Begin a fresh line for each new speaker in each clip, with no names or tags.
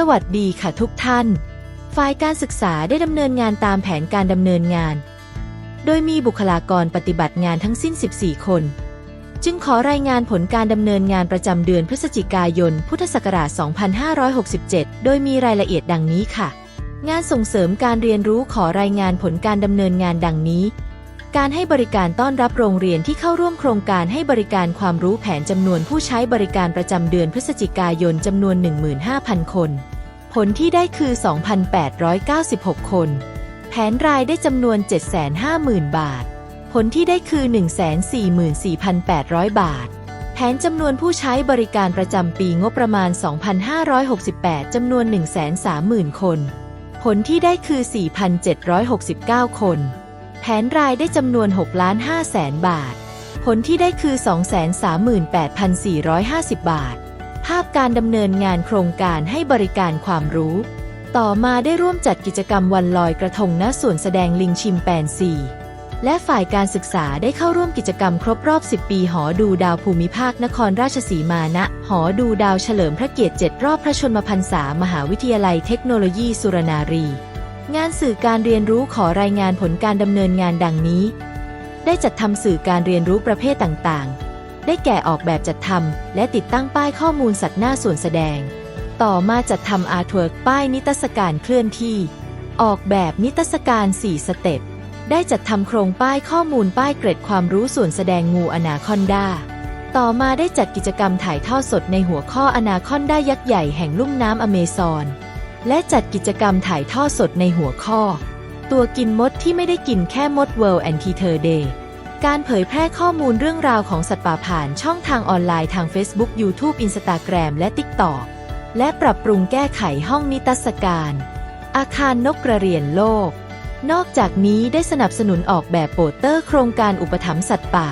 สวัสดีค่ะทุกท่าน ฝ่ายการศึกษาได้ดำเนินงานตามแผนการดำเนินงาน โดยมีบุคลากรปฏิบัติงานทั้งสิ้น 14 คน จึงขอรายงานผลการดำเนินงานประจำเดือนพฤศจิกายน พุทธศักราช 2567 โดยมีรายละเอียดดังนี้ค่ะ งานส่งเสริมการเรียนรู้ขอรายงานผลการดำเนินงานดังนี้ การให้บริการต้อนรับโรงเรียนที่เข้าร่วมโครงการให้บริการความรู้แผนจำนวนผู้ใช้บริการประจำเดือนพฤศจิกายนจำนวน 15,000 คน ผลที่ได้คือ 2,896 คน แผนรายได้จำนวน 750,000 บาท ผลที่ได้คือ 144,800 บาท แผนจำนวนผู้ใช้บริการประจำปีงบประมาณ 2,568 จำนวน 130,000 คน ผลที่ได้คือ 4,769 คน แผนรายได้จำนวน6ล้าน5แสนบาท ผลที่ได้คือ 238,450 บาท ภาพการดำเนินงานโครงการให้บริการความรู้ ต่อมาได้ร่วมจัดกิจกรรมวันลอยกระทงณส่วนแสดงลิงชิมแปนซีและฝ่ายการศึกษาได้เข้าร่วมกิจกรรมครบรอบ 10 ปี หอดูดาวภูมิภาคนครราชสีมาณหอดูดาวเฉลิมพระเกียรติ 7 รอบพระชนมพรรษา มหาวิทยาลัยเทคโนโลยีสุรนารี งานสื่อการเรียนรู้ขอรายงานผลการดำเนินงานดังนี้ ได้จัดทำสื่อการเรียนรู้ประเภทต่างๆ ได้แก่ออกแบบจัดทำและติดตั้งป้ายข้อมูลสัตว์หน้าส่วนแสดง ต่อมาจัดทำอาร์ตเวิร์กป้ายนิตรรศการเคลื่อนที่ ออกแบบนิตรรศการ 4 สเต็ป ได้จัดทำโครงป้ายข้อมูลป้ายเกร็ดความรู้ส่วนแสดงงูอนาคอนดาต่อมาได้จัดกิจกรรมถ่ายทอดสดในหัวข้ออนาคอนดายักษ์ใหญ่แห่งลุ่มน้ำอเมซอน และจัดกิจกรรมถ่ายทอดสดในหัวข้อ ตัวกินมดที่ไม่ได้กินแค่มด World and Teacher Day การเผยแพร่ข้อมูลเรื่องราวของสัตว์ป่าผ่านช่องทางออนไลน์ทาง Facebook YouTube Instagram และ TikTok และปรับปรุงแก้ไขห้องนิทรรศการ อาคารนกกระเรียนโลก นอกจากนี้ได้สนับสนุนออกแบบโปสเตอร์โครงการอุปถัมภ์สัตว์ป่า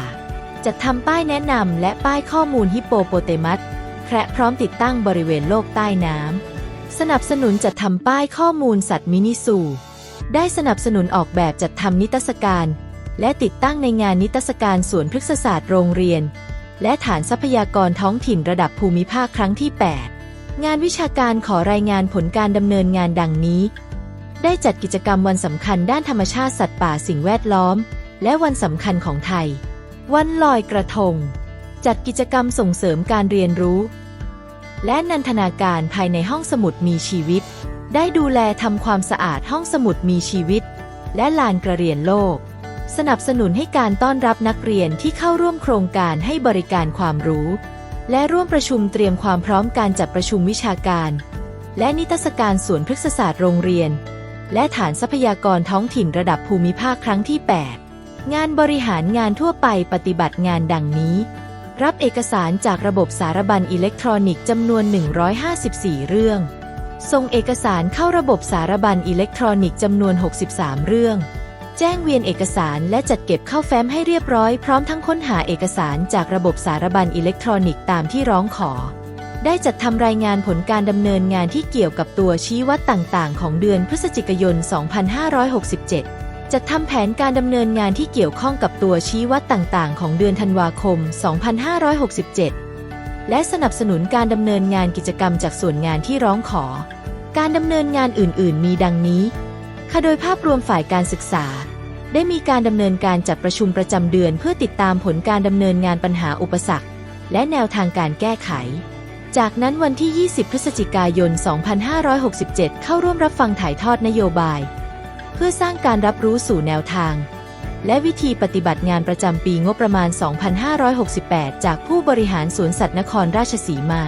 จัดทำป้ายแนะนำและป้ายข้อมูลฮิปโปโปเตมัสแคระพร้อมติดตั้งบริเวณโลกใต้น้ำ สนับสนุนจัดทำป้ายข้อมูลสัตว์มินิซูได้สนับสนุนออกแบบจัดทำนิทรรศการ และติดตั้งในงานนิทรรศการสวนพฤกษศาสตร์โรงเรียน และฐานทรัพยากรท้องถิ่นระดับภูมิภาคครั้งที่ 8 งานวิชาการขอรายงานผลการดำเนินงานดังนี้ ได้จัดกิจกรรมวันสำคัญด้านธรรมชาติสัตว์ป่าสิ่งแวดล้อม และวันสำคัญของไทย วันลอยกระทง จัดกิจกรรมส่งเสริมการเรียนรู้ และนันทนาการภายในห้องสมุดมีชีวิต ได้ดูแลทำความสะอาดห้องสมุดมีชีวิต และลานกระเรียนโลก สนับสนุนให้การต้อนรับนักเรียนที่เข้าร่วมโครงการให้บริการความรู้ และร่วมประชุมเตรียมความพร้อมการจัดประชุมวิชาการ และนิทรรศการสวนพฤกษศาสตร์โรงเรียน และฐานทรัพยากรท้องถิ่นระดับภูมิภาคครั้งที่ 8 งานบริหารงานทั่วไปปฏิบัติงานดังนี้ รับเอกสารจากระบบสารบัญอิเล็กทรอนิกส์จำนวน 154 เรื่อง ส่งเอกสารเข้าระบบสารบัญอิเล็กทรอนิกส์จำนวน 63 เรื่อง แจ้งเวียนเอกสารและจัดเก็บเข้าแฟ้มให้เรียบร้อยพร้อมทั้งค้นหาเอกสารจากระบบสารบัญอิเล็กทรอนิกส์ตามที่ร้องขอ ได้จัดทำรายงานผลการดำเนินงานที่เกี่ยวกับตัวชี้วัดต่างๆ ของเดือนพฤศจิกายน 2567 จัดทำแผนการดำเนินงานที่เกี่ยวข้องกับตัวชี้วัดต่างๆ ของเดือนธันวาคม 2567 และสนับสนุนการดำเนินงานกิจกรรมจากส่วนงานที่ร้องขอ การดำเนินงานอื่น ๆ มีดังนี้ ค่ะโดยภาพรวมฝ่ายการศึกษา ได้มีการดำเนินการจัดประชุมประจำเดือน เพื่อติดตามผลการดำเนินงานปัญหาอุปสรรค และแนวทางการแก้ไขจากนั้นวันที่ 20 พฤศจิกายน 2567 เข้าร่วมรับฟังถ่ายทอดนโยบาย เพื่อสร้างการรับรู้สู่แนวทาง และวิธีปฏิบัติงานประจำปีงบประมาณ 2568 จากผู้บริหารสวนสัตว์นครราชสีมา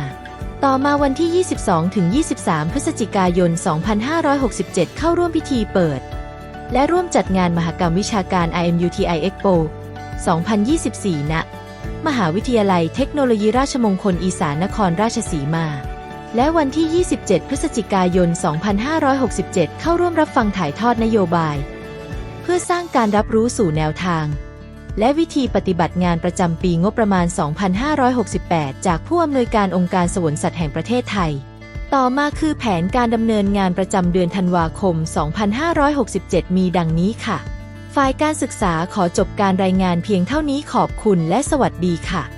ต่อมาวันที่ 22 ถึง 23 พฤศจิกายน 2567 เข้าร่วมพิธีเปิด และร่วมจัดงานมหกรรมวิชาการ IMUTI Expo 2024 ณ มหาวิทยาลัยเทคโนโลยีราชมงคลอีสานนครราชสีมา และวันที่ 27 พฤศจิกายน 2567 เข้าร่วมรับฟังถ่ายทอดนโยบาย เพื่อสร้างการรับรู้สู่แนวทาง และวิธีปฏิบัติงานประจำปีงบประมาณ 2568 จากผู้อำนวยการองค์การสวนสัตว์แห่งประเทศไทย ต่อมาคือแผนการดำเนินงานประจำเดือนธันวาคม 2567 มีดังนี้ค่ะ ฝ่ายการศึกษาขอจบการรายงานเพียงเท่านี้ขอบคุณและสวัสดีค่ะ